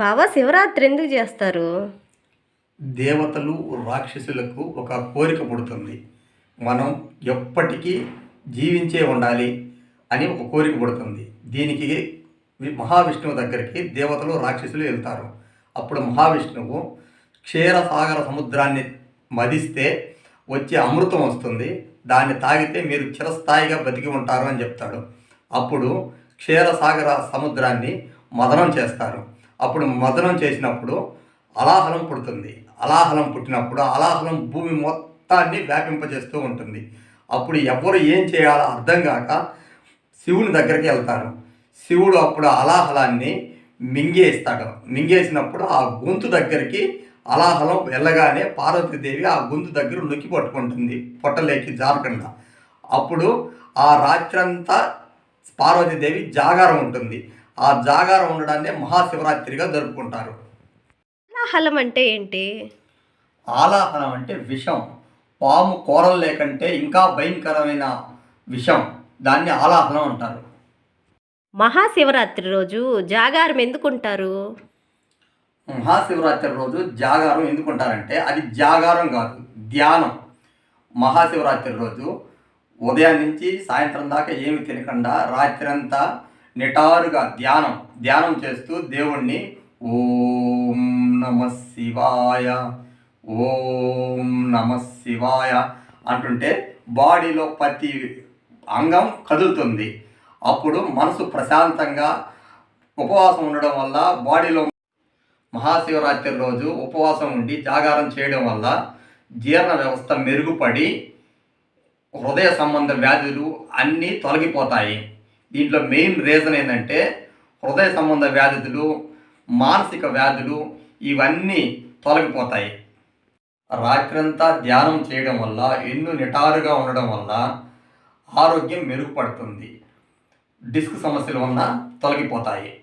బాబా శివరాత్రి ఎందుకు చేస్తారు? దేవతలు రాక్షసులకు ఒక కోరిక పుడుతుంది. మనం ఎప్పటికీ జీవించే ఉండాలి అని ఒక కోరిక పుడుతుంది. దీనికి మహావిష్ణువు దగ్గరికి దేవతలు రాక్షసులు వెళ్తారు. అప్పుడు మహావిష్ణువు క్షీరసాగర సముద్రాన్ని మదిస్తే వచ్చే అమృతం వస్తుంది. దాన్ని తాగితే మీరు చిరస్థాయిగా బతికి ఉంటారు అని చెప్తాడు. అప్పుడు క్షీరసాగర సముద్రాన్ని మదనం చేస్తారు. అప్పుడు మదనం చేసినప్పుడు అలాహలం పుడుతుంది. అలాహలం పుట్టినప్పుడు అలాహలం భూమి మొత్తాన్ని వ్యాపింపజేస్తూ ఉంటుంది. అప్పుడు ఎవరు ఏం చేయాలో అర్థం కాక శివుని దగ్గరికి వెళ్తారు. శివుడు అప్పుడు అలాహలాన్ని మింగేస్తాడు. మింగేసినప్పుడు ఆ గొంతు దగ్గరికి అలాహలం వెళ్ళగానే పార్వతీదేవి ఆ గొంతు దగ్గర నొక్కి పట్టుకుంటుంది. పొట్టలేకి జారకుండా. అప్పుడు ఆ రాత్రంతా పార్వతీదేవి జాగారం ఉంటుంది. ఆ జాగారం ఉండడాన్ని మహాశివరాత్రిగా జరుపుకుంటారు. హలం అంటే ఏంటి? ఆలాహలం అంటే విషం. పాము కూరలు లేకంటే ఇంకా భయంకరమైన విషం. దాన్ని ఆలాహలం అంటారు. మహాశివరాత్రి రోజు జాగారం ఎందుకుంటారు? మహాశివరాత్రి రోజు జాగారం ఎందుకుంటారంటే అది జాగారం కాదు ధ్యానం. మహాశివరాత్రి రోజు ఉదయం నుంచి సాయంత్రం దాకా ఏమి తినకుండా రాత్రి అంతా నిటారుగా ధ్యానం ధ్యానం చేస్తూ దేవుణ్ణి ఓం నమ శివాయ ఓం నమ శివాయ అంటుంటే బాడీలో ప్రతి అంగం కదులుతుంది. అప్పుడు మనసు ప్రశాంతంగా ఉపవాసం ఉండడం వల్ల బాడీలో మహాశివరాత్రి రోజు ఉపవాసం ఉండి జాగారం చేయడం వల్ల జీర్ణ వ్యవస్థ మెరుగుపడి హృదయ సంబంధ వ్యాధులు అన్నీ తొలగిపోతాయి. దీంట్లో మెయిన్ రీజన్ ఏంటంటే హృదయ సంబంధ వ్యాధులు మానసిక వ్యాధులు ఇవన్నీ తొలగిపోతాయి. రాత్రంతా ధ్యానం చేయడం వల్ల ఎన్ను నిటారుగా ఉండడం వల్ల ఆరోగ్యం మెరుగుపడుతుంది. డిస్క్ సమస్యలు ఉన్న తొలగిపోతాయి.